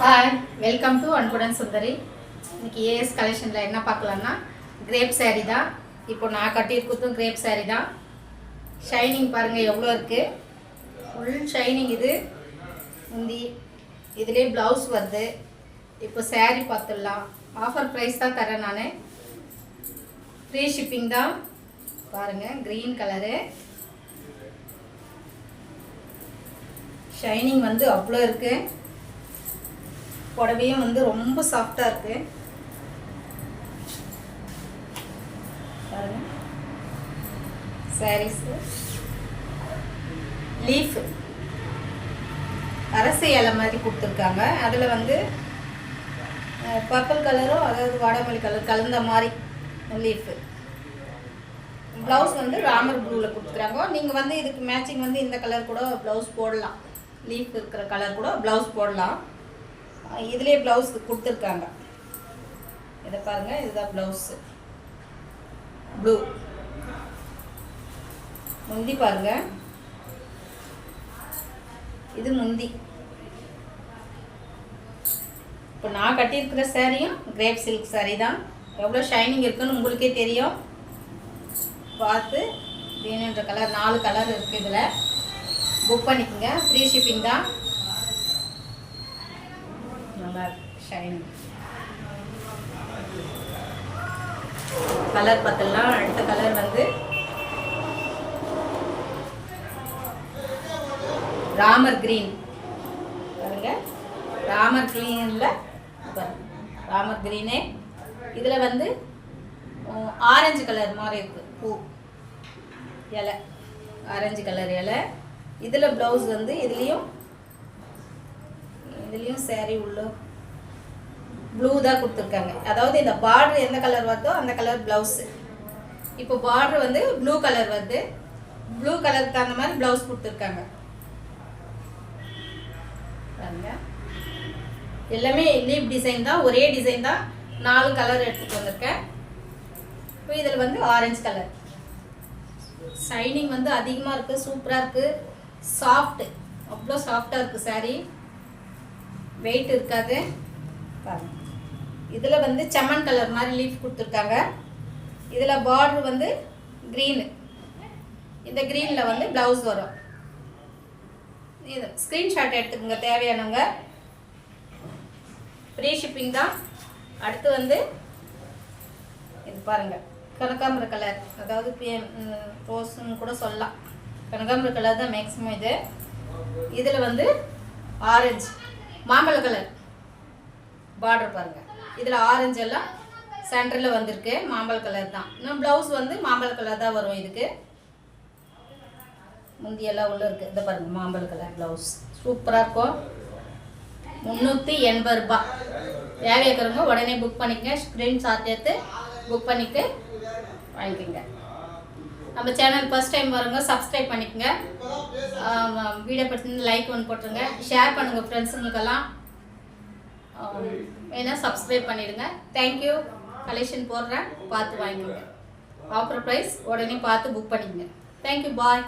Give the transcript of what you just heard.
Hi welcome to அன்புடன் சுந்தரி இன்னைக்கு as கலெக்ஷனில் என்ன பார்க்கலான்னா கிரேப் saree தான். இப்போ நான் கட்டியிருக்கிறதும் கிரேப் saree தான். ஷைனிங் பாருங்கள் எவ்வளோ இருக்குது ஃபுல் ஷைனிங் இது. முந்தி இதுலேயே ப்ளவுஸ் வருது. இப்போ saree பார்த்துடலாம். ஆஃபர் ப்ரைஸ் தான் தரேன் நான். ஃப்ரீ ஷிப்பிங் தான். பாருங்கள் க்ரீன் கலரு ஷைனிங் வந்து அவ்வளோ இருக்குது புடவையும் வந்து ரொம்ப சாஃப்டாக இருக்கு. பாருங்க. சாரீஸு லீஃப் அரசு இலை மாதிரி கொடுத்துருக்காங்க. அதில் வந்து பர்பிள் கலரும் அதாவது வாடாமல்லி கலர் கலந்த மாதிரி லீஃபு ப்ளவுஸ் வந்து ராமர் ப்ளூவில் கொடுத்துருக்காங்க. நீங்கள் வந்து இதுக்கு மேட்சிங் வந்து இந்த கலர் கூட ப்ளவுஸ் போடலாம். லீஃப் இருக்கிற கலர் கூட ப்ளவுஸ் போடலாம். இதுலேயே ப்ளவுஸ் கொடுத்துருக்காங்க. இதை பாருங்கள் இதுதான் ப்ளவுஸு ப்ளூ முந்தி பாருங்க. இது முந்தி. இப்போ நான் கட்டியிருக்கிற சேரீயும் கிரேப் சில்க் சேரீ தான். எவ்வளோ ஷைனிங் இருக்குன்னு உங்களுக்கே தெரியும். பார்த்து வேணுன்ற கலர் நாலு கலர் இருக்குது இதில். புக் பண்ணிக்கோங்க. ஃப்ரீ ஷிப்பிங் தான். நல்லா ஷைனிங் கலர் பார்த்துடலாம் அடுத்த கலர் வந்து ராமர் கிரீன் பாருங்க ராமர் கிரீனில் ராமர் கிரீனே இதில் வந்து ஆரஞ்சு கலர் மாதிரி இருக்கு பூ இலை ஆரஞ்சு கலர் இலை இதில் ப்ளவுஸ் வந்து இதுலேயும் இதுலேயும் சேரீ உள்ள ப்ளூ தான் கொடுத்துருக்காங்க. அதாவது இந்த பார்டர் எந்த கலர் வருதோ அந்த கலர் ப்ளவுஸு இப்போ பார்டர் வந்து ப்ளூ கலர் வருது. ப்ளூ கலருக்கு தகுந்த மாதிரி ப்ளவுஸ் கொடுத்துருக்காங்க. பாருங்க. எல்லாமே லீப் டிசைன் தான் ஒரே டிசைன் தான். நாலு கலர் எடுத்துகிட்டு வந்திருக்கேன். இப்போ இதில் வந்து ஆரஞ்சு கலர் ஷைனிங் வந்து அதிகமாக இருக்குது சூப்பராக இருக்குது சாஃப்ட்டு அவ்வளோ சாஃப்டாக இருக்குது சாரீ வெயிட் இருக்காது. பாருங்க. இதில் வந்து செம்மன் கலர் மாதிரி லீஃப் கொடுத்துருக்காங்க. இதில் பார்டர் வந்து க்ரீனு இந்த க்ரீனில் வந்து ப்ளவுஸ் வரும். இது ஸ்க்ரீன்ஷாட் எடுத்துக்கோங்க தேவையானவங்க. ஃப்ரீ ஷிப்பிங் தான். அடுத்து வந்து இது பாருங்கள் கனகாம்பர கலர். அதாவது பிஎம் ரோஸ்ன்னு கூட சொல்லலாம். கனகாம்பர கலர் தான் மேக்ஸிமம் இது. இதில் வந்து ஆரஞ்சு மாம்பழ கலர் பார்டர் பாருங்க. இதில் ஆரஞ்சு எல்லாம் சென்டரில் வந்திருக்கு. மாம்பழ கலர் தான். இன்னும் ப்ளவுஸ் வந்து மாம்பழ கலர் தான் வரும் இதுக்கு. முந்தியெல்லாம் உள்ள இருக்குது இதை பாருங்க மாம்பழ கலர் ப்ளவுஸ் சூப்பராக இருக்கும். முந்நூற்றி எண்பது ரூபாய். தேவையாக்கிறவங்க உடனே புக் பண்ணிக்கங்க. ஸ்க்ரீன்ஷாட் எடுத்து புக் பண்ணிட்டு வாங்கிக்கோங்க. நம்ம சேனல் ஃபஸ்ட் டைம் வருங்க சப்ஸ்கிரைப் பண்ணிக்கோங்க. வீடியோ பற்றி லைக் ஒன்று போட்டுருங்க. ஷேர் பண்ணுங்கள் ஃப்ரெண்ட்ஸுங்களுக்கெல்லாம் வேணால் சப்ஸ்கிரைப் பண்ணிடுங்க. தேங்க்யூ கலெக்ஷன் போடுறேன். பார்த்து வாங்கிக்கோங்க. ஆஃபர் ப்ரைஸ் உடனே பார்த்து புக் பண்ணிக்கோங்க. Thank you bye